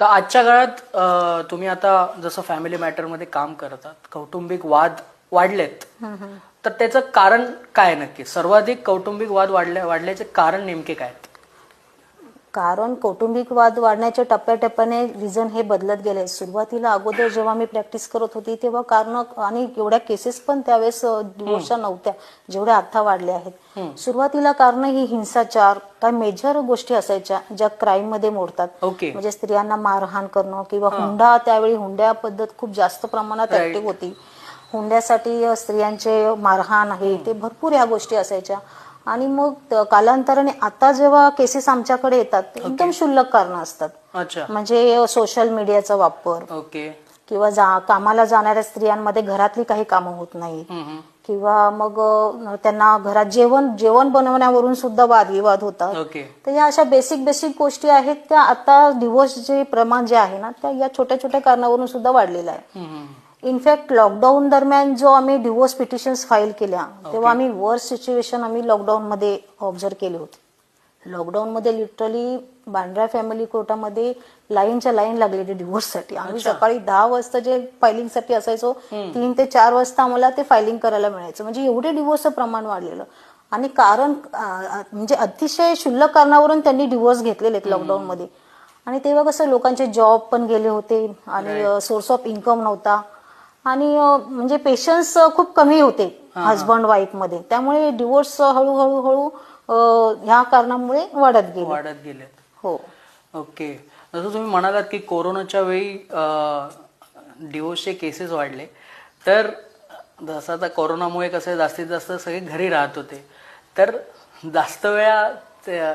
तर आजच्या काळात तुम्ही आता जसं फॅमिली मॅटरमध्ये काम करतात कौटुंबिक वाद वाढलेत. तर त्याचं कारण काय नक्की? सर्वाधिक कौटुंबिक वाद वाढल्या वाढल्याचे कारण नेमके काय? कारण कौटुंबिक वाद वाढण्याच्या टप्प्याटप्प्याने रिझन हे बदलत गेले. सुरुवातीला अगोदर जेव्हा मी प्रॅक्टिस करत होती तेव्हा कारण आणि एवढ्या केसेस पण त्यावेळेस डिवोर्सच्या नव्हत्या. जेवढ्या आता वाढल्या आहेत. सुरुवातीला कारण ही हिंसाचार काय मेजर गोष्टी असायच्या ज्या क्राईममध्ये मोडतात. म्हणजे स्त्रियांना मारहाण करणं किंवा हुंडा त्यावेळी हुंड्या पद्धत खूप जास्त प्रमाणात. ऍक्टिव्ह होती. हुंड्यासाठी स्त्रियांचे मारहाण आहे ते भरपूर ह्या गोष्टी असायच्या. आणि मग कालांतराने आता जेव्हा केसेस आमच्याकडे येतात ते एकदम क्षुल्लक कारणं असतात. अच्छा. म्हणजे सोशल मीडियाचा वापर. ओके किंवा जा कामाला जाणाऱ्या स्त्रियांमध्ये घरातली काही कामं होत हम्म. किंवा मग त्यांना घरात जेवण जेवण बनवण्यावरून सुद्धा वादविवाद होतात. तर या अशा बेसिक बेसिक गोष्टी आहेत त्या आता डिवोर्सचे प्रमाण जे आहे ना त्या या छोट्या छोट्या कारणावरून सुद्धा वाढलेलं आहे. इनफॅक्ट लॉकडाऊन दरम्यान जो आम्ही डिवोर्स पिटिशन्स फाईल केल्या तेव्हा आम्ही वर्स सिच्युएशन आम्ही लॉकडाऊन मध्ये ऑब्झर्व केले होते. लॉकडाऊन मध्ये लिटरली बांद्रा फॅमिली कोर्टामध्ये लाईनच्या लाईन लागलेली डिवोर्ससाठी. आम्ही सकाळी दहा वाजता जे फायलिंगसाठी असायचो तीन ते चार वाजता आम्हाला ते फायलिंग करायला मिळायचं. म्हणजे एवढे डिवोर्सचं प्रमाण वाढलेलं. आणि कारण म्हणजे अतिशय क्षुल्लक कारणावरून त्यांनी डिवोर्स घेतलेले आहेत लॉकडाऊन मध्ये. आणि तेव्हा कसं लोकांचे जॉब पण गेले होते आणि सोर्स ऑफ इन्कम नव्हता. आणि म्हणजे पेशन्स खूप कमी होते हजबंड वाईफमध्ये. त्यामुळे डिवोर्स हळूहळू हळू ह्या कारणामुळे वाढत गेले. वाढत गेलेत. हो. ओके. जसं तुम्ही म्हणालात की कोरोनाच्या वेळी डिवोर्सचे केसेस वाढले. तर जसं आता कोरोनामुळे कसं जास्तीत जास्त सगळे घरी राहत होते. तर जास्त वेळा